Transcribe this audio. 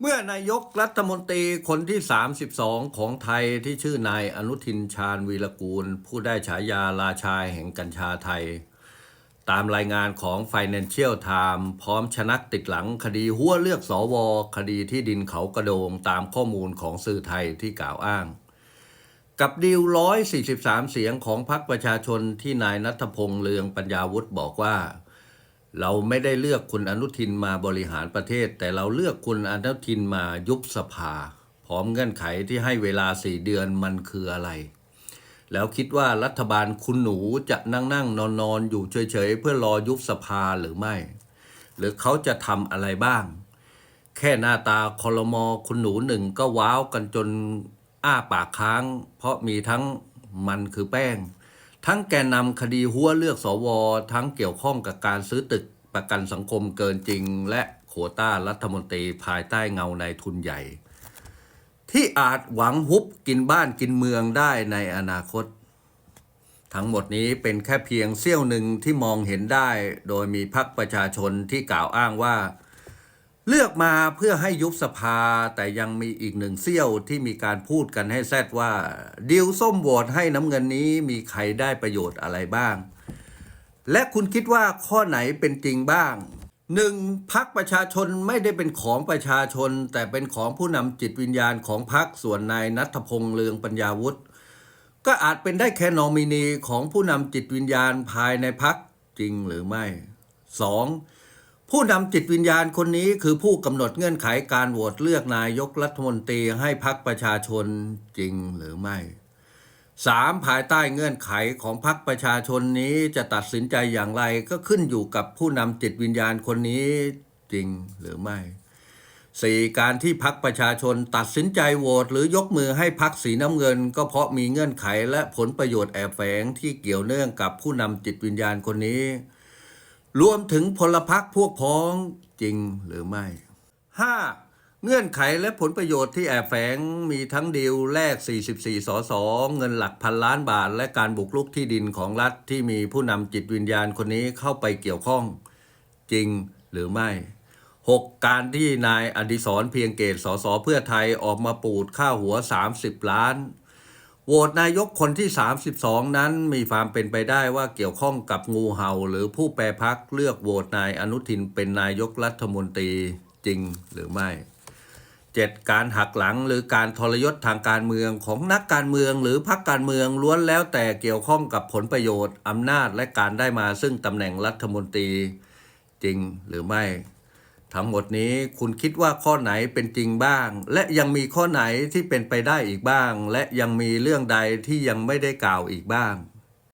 เมื่อนายกรัฐมนตรีคนที่ 32 ของไทยที่ชื่อนายอนุทินชาญวีรกูล ผู้ได้ฉายาราชาแห่งกัญชาไทย ตามรายงานของ Financial Times พร้อมชนักติดหลังคดีหัวเลือกสอวอคดีที่ดินเขากระโดงตามข้อมูลของสื่อไทยที่กล่าวอ้าง กับดีล 143 เสียงของพรรคประชาชนที่นายนัทพงษ์เลืองปัญญาวุฒิบอกว่า เราไม่ได้เลือกคุณอนุทินมาบริหารประเทศ แต่เราเลือกคุณอนุทินมายุบสภา พร้อมเงื่อนไขที่ให้เวลาสี่เดือนมันคืออะไร แล้วคิดว่ารัฐบาลคุณหนูจะนั่งนั่งนอนนอนอยู่เฉยๆ เพื่อรอยุบสภาหรือไม่ หรือเขาจะทำอะไรบ้าง แค่หน้าตาคอรมอคุณหนูหนึ่งก็ว้าวกันจนอ้าปากค้าง เพราะมีทั้งมันคือแป้งทั้งแกนนำคดีหัวเลือกสว ทั้งเกี่ยวข้องกับการซื้อตึก ประกันสังคมเกินจริง และโควต้ารัฐมนตรีภายใต้เงาในทุนใหญ่ ที่อาจหวังฮุบกินบ้านกินเมืองได้ในอนาคต ทั้งหมดนี้เป็นแค่เพียงเสี้ยวหนึ่งที่มองเห็นได้ โดยมีพรรคประชาชนที่กล่าวอ้างว่า เลือกมาเพื่อให้ยุบสภาแต่ยังมีอีกหนึ่งเสี้ยวที่มีการพูดกันให้แซดว่าดิวส้มโหวตให้น้ำเงินนี้มีใครได้ประโยชน์อะไรบ้าง และคุณคิดว่าข้อไหนเป็นจริงบ้างหนึ่งพักประชาชนไม่ได้เป็นของประชาชน แต่เป็นของผู้นำจิตวิญญาณของพักส่วนนายนัทพงษ์เลืองปัญญาวุฒิก็อาจเป็นได้แค่นอมินีของผู้นำจิตวิญญาณภายในพักจริงหรือไม่สองผู้นำจิตวิญญาณคนนี้คือผู้กำหนดเงื่อนไขการโหวตเลือกนายกรัฐมนตรีให้พักประชาชนจริงหรือไม่ สามภายใต้เงื่อนไขของพรรคประชาชนนี้จะตัดสินใจอย่างไรก็ขึ้นอยู่กับผู้นำจิตวิญญาณคนนี้จริงหรือไม่สี่การที่พรรคประชาชนตัดสินใจโหวตหรือยกมือให้พรรคสีน้ำเงิน ก็เพราะมีเงื่อนไขและผลประโยชน์แอบแฝงที่เกี่ยวเนื่องกับผู้นำจิตวิญญาณคนนี้ รวมถึงพลพรรคพวกพ้องจริงหรือไม่ 5. เงื่อนไขและผลประโยชน์ที่แอบแฝงมีทั้งดีลแลก 44 สส เงินหลักพันล้านบาท และการบุกรุกที่ดินของรัฐที่มีผู้นำจิตวิญญาณคนนี้เข้าไปเกี่ยวข้อง จริงหรือไม่ 6. การที่นายอดิศรเพียงเกตสสเพื่อไทยออกมาปูดค่าหัว 30 ล้านโหวตนายกคนที่ 32 นั้นมีความเป็นไปได้ว่าเกี่ยวข้องกับงูเห่า หรือผู้แปรพักเลือกโหวตนายอนุทินเป็นนายกรัฐมนตรีจริงหรือไม่ 7. การหักหลังหรือการทรยศทางการเมืองของนักการเมืองหรือพรรคการเมืองล้วนแล้วแต่เกี่ยวข้องกับผลประโยชน์อำนาจและการได้มาซึ่งตำแหน่งรัฐมนตรีจริงหรือไม่ ทั้งหมดนี้คุณคิดว่าข้อไหนเป็นจริงบ้าง และยังมีข้อไหนที่เป็นไปได้อีกบ้าง และยังมีเรื่องใดที่ยังไม่ได้กล่าวอีกบ้าง